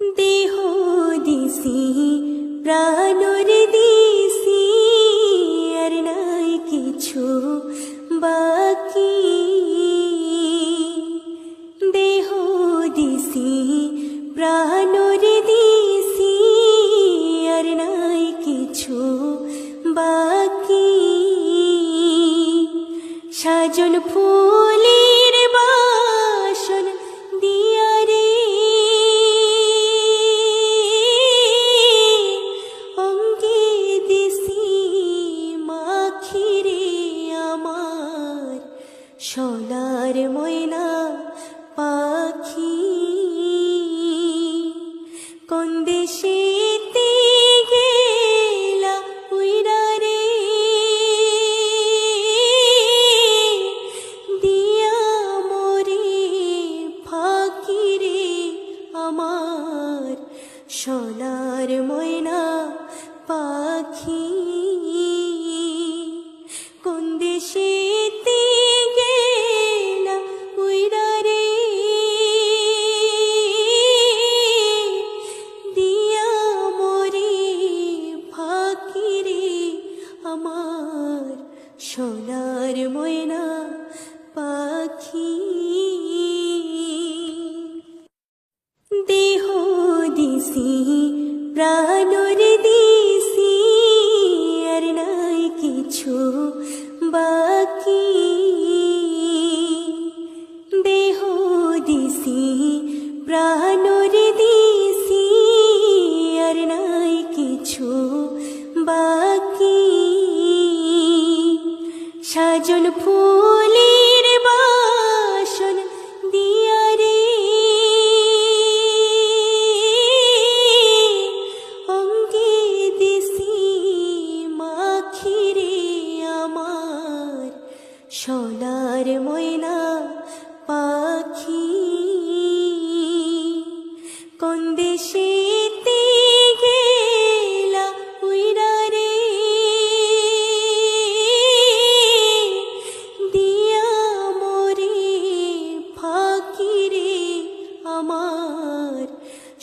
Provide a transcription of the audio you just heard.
দেহ দিছি, প্রাণর দিছি, আর নাই কিছু বাকি। দেহ দিছি, প্রাণর দিছি, আর নাই কিছু বাকি। সাজন ফুলের সোনার ময়না পাখি কোন আমার সোনার ময়না পাখি। ময়না পাখি। দেহ দিছি প্রাণর দিছি সাজন ফুলের বাসন দিয়া রে। অঙ্গে দিছি মাখিরে আমার সোনার ময়না পাখি। কোন দেশেতে